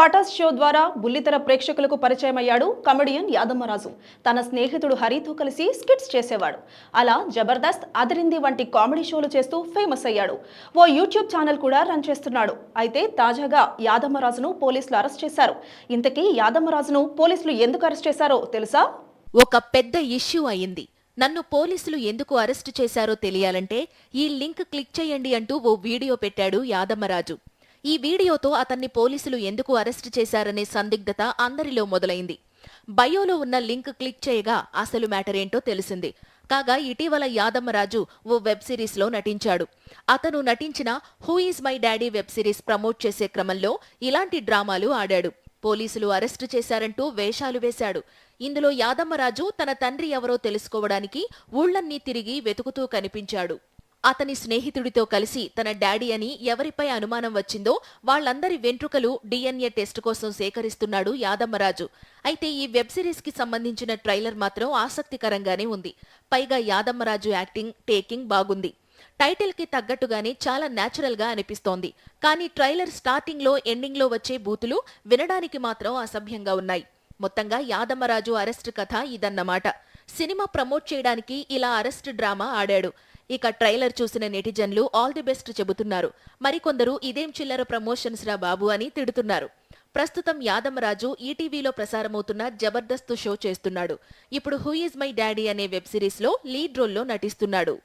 Pataas show ద్వారా బుల్లితెర ప్రేక్షకులకు పరిచయం అయ్యాడు కమెడియన్ యాదమ్మరాజు. తన స్నేహితుడు హరితో కలిసి స్కిట్స్ చేసేవాడు. అలా జబర్దస్త్ అదిరింది వంటి కామెడీ షోలు చేస్తూ ఫేమస్ అయ్యాడు. ఓ యూట్యూబ్ ఛానల్ కూడా రన్ చేస్తున్నాడు. అయితే తాజాగా యాదమ్మరాజును పోలీసులు అరెస్ట్ చేశారు. ఇంతకీ యాదమ్మరాజును పోలీసులు ఎందుకు అరెస్ట్ చేశారో తెలుసా? ఒక పెద్ద ఇష్యూ అయింది. నన్ను పోలీసులు ఎందుకు అరెస్టు చేశారో తెలియాలంటే ఈ లింక్ క్లిక్ చేయండి అంటూ ఓ వీడియో పెట్టాడు యాదమ్మరాజు. ఈ వీడియోతో అతన్ని పోలీసులు ఎందుకు అరెస్టు చేశారనే సందిగ్ధత అందరిలో మొదలైంది. బయోలో ఉన్న లింక్ క్లిక్ చేయగా అసలు మ్యాటర్ ఏంటో తెలిసింది. కాగా ఇటీవల యాదమ్మరాజు ఓ వెబ్ సిరీస్లో నటించాడు. అతను నటించిన who is my daddy web series promote చేసే క్రమంలో ఇలాంటి డ్రామాలు ఆడాడు. పోలీసులు అరెస్టు చేశారంటూ వేషాలు వేశాడు. ఇందులో యాదమ్మరాజు తన తండ్రి ఎవరో తెలుసుకోవడానికి ఊళ్ళన్నీ తిరిగి వెతుకుతూ కనిపించాడు. అతని స్నేహితుడితో కలిసి తన డాడీ అని ఎవరిపై అనుమానం వచ్చిందో వాళ్ళందరి వెంట్రుకలు డిఎన్ఏ టెస్ట్ కోసం సేకరిస్తున్నాడు యాదమ్మరాజు. అయితే ఈ వెబ్ సిరీస్కి సంబంధించిన ట్రైలర్ మాత్రం ఆసక్తికరంగానే ఉంది. పైగా యాదమ్మరాజు యాక్టింగ్ టేకింగ్ బాగుంది. టైటిల్కి తగ్గట్టుగానే చాలా నేచురల్గా అనిపిస్తోంది. కానీ ట్రైలర్ స్టార్టింగ్లో ఎండింగ్లో వచ్చే బూతులు వినడానికి మాత్రం అసభ్యంగా ఉన్నాయి. మొత్తంగా యాదమ్మరాజు అరెస్ట్ కథ ఇదన్నమాట. సినిమా ప్రమోట్ చేయడానికి ఇలా అరెస్ట్ డ్రామా ఆడాడు. ఇక ట్రైలర్ చూసిన నెటిజన్లు ఆల్ ది బెస్ట్ చెబుతున్నారు. మరికొందరు ఇదేం చిల్లర ప్రమోషన్స్ రా బాబు అని తిడుతున్నారు. ప్రస్తుతం యాదమరాజు ఈటీవీలో ప్రసారమవుతున్న జబర్దస్త్ షో చేస్తున్నాడు. ఇప్పుడు హూ ఈజ్ మై డాడీ అనే వెబ్ సిరీస్లో లీడ్ రోల్లో నటిస్తున్నాడు.